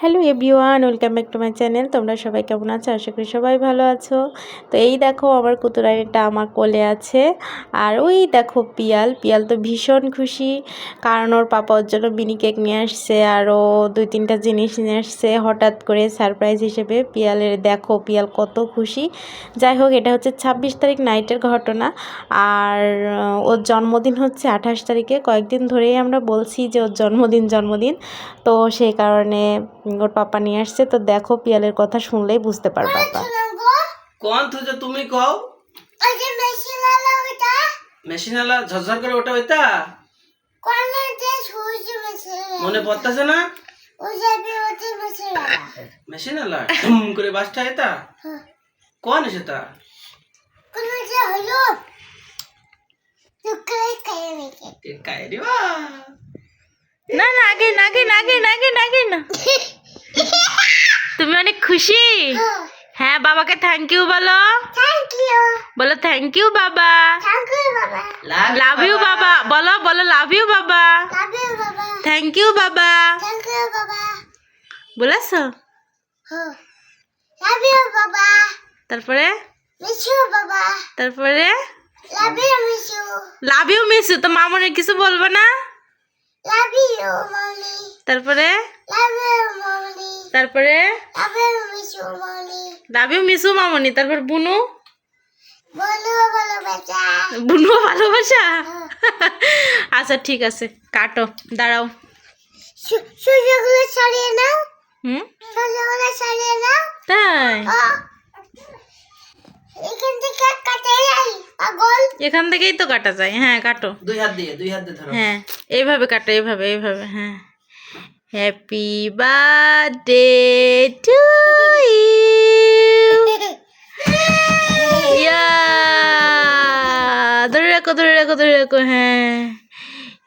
Hello everyone, welcome back to my channel. তোমরা সবাই কেমন আছো? আশা করি সবাই ভালো আছো। তো এই দেখো, আমার কুতুরানিটা আমার কোলে আছে। আর ওই দেখো পিয়াল পিয়াল তো ভীষণ খুশি। কারণ ওর পাপা ওর জন্য মিনি কেক নিয়ে আসছে আর ও দুই তিনটা জিনিস নিয়ে আসছে হঠাৎ করে সারপ্রাইজ হিসেবে। পিয়ালের দেখো, পিয়াল কত খুশি। যাই হোক, এটা হচ্ছে ছাব্বিশ তারিখ নাইটের ঘটনা। আর ওর জন্মদিন হচ্ছে আঠাশ তারিখে। কয়েকদিন ধরেই আমরা বলছি যে ওর জন্মদিন জন্মদিন। তো সেই কারণে ওর পাপা নিয়ে আসছে তো দেখো পিয়ালের কথা শুনলেই বুঝতে পারবে পাপা কোন তুই তুমি কও? মেশিন আলা ঝরঝর করে ওটা হইতা মনে পড়তাছে না? মেশিন আলা। ঢুম করে বাসটা হইতা কোন সেটা? কাই দিবা না না আগে না আগে না আগে না আগে না আগে না। তুমি অনেক খুশি? হ্যাঁ বাবাকে থ্যাংক ইউ বলো। বলো থ্যাংক ইউ বাবা। লাভ ইউ বাবা। বলো বলো লাভ ইউ বাবা। থ্যাংক ইউ বাবা। বলেছ? তারপরে? তারপরে? লাভ ইউ মিস তো মামনের কিছু বলব না? তারপরে? তারপরে? লাভ ইউ মিসু মামনি তারপর বুনু? বুনু ভালোবাসা। আচ্ছা ঠিক আছে কাটো দাঁড়াও। নাও। হুম? নাও। তাই? এখান থেকে কাটে যাই পাগল। এখান থেকেই তো কাটা যায়। হ্যাঁ কাটো। দুই হাত দিয়ে দুই হাত দিয়ে ধরো। হ্যাঁ এইভাবে কাটো এইভাবে এইভাবে হ্যাঁ। হ্যাপি বার্থডে টু রাখো হ্যাঁ।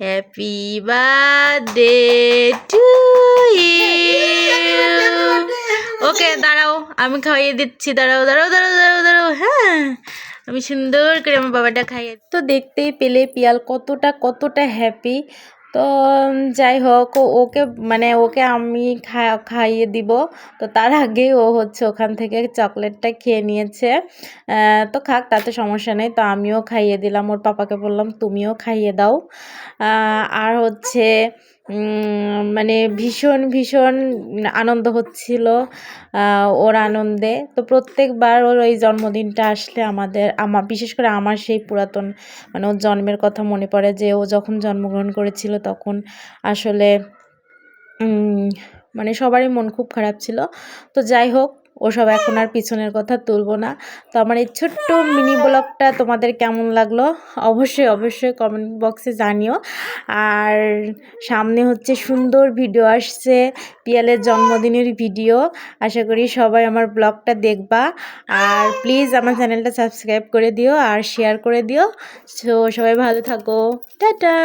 হ্যাপি বার্থডে টু ওকে দাঁড়াও, আমি খাইয়ে দিচ্ছি। দাঁড়াও দাঁড়াও দাঁড়াও দাঁড়াও দাঁড়াও হ্যাঁ। আমি সুন্দর করে আমার বাবাটা খাইয়ে তো দেখতেই পেলে পিয়াল কতটা কতটা হ্যাপি তো যাই হোক ওকে মানে ওকে আমি খাইয়ে দিব। তো তার আগেই ও হচ্ছে ওখান থেকে চকলেটটা খেয়ে নিয়েছে। তো খাক, তাতে সমস্যা নেই। তো আমিও খাইয়ে দিলাম। ওর পাপাকে বললাম, তুমিও খাইয়ে দাও। আর হচ্ছে মানে ভীষণ ভীষণ আনন্দ হচ্ছিল ওর আনন্দে। তো প্রত্যেকবার ওর ওই জন্মদিনটা আসলে আমাদের আমার বিশেষ করে আমার সেই পুরাতন মানে ওর জন্মের কথা মনে পড়ে যে ও যখন জন্মগ্রহণ করেছিল তখন আসলে মানে সবারই মন খুব খারাপ ছিল। তো যাই হোক ওসব এখন আর পিছনের কথা তুলবো না। তো আমার এই ছোট্ট মিনি ব্লগটা তোমাদের কেমন লাগল? অবশ্যই অবশ্যই কমেন্ট বক্সে জানিও। আর সামনে হচ্ছে সুন্দর ভিডিও আসছে, পিয়ালের জন্মদিনের ভিডিও আশা করি সবাই আমার ব্লগটা দেখবা। আর প্লিজ আমার চ্যানেলটা সাবস্ক্রাইব করে দিও আর শেয়ার করে দিও। সো সবাই ভালো থাকো। টাটা!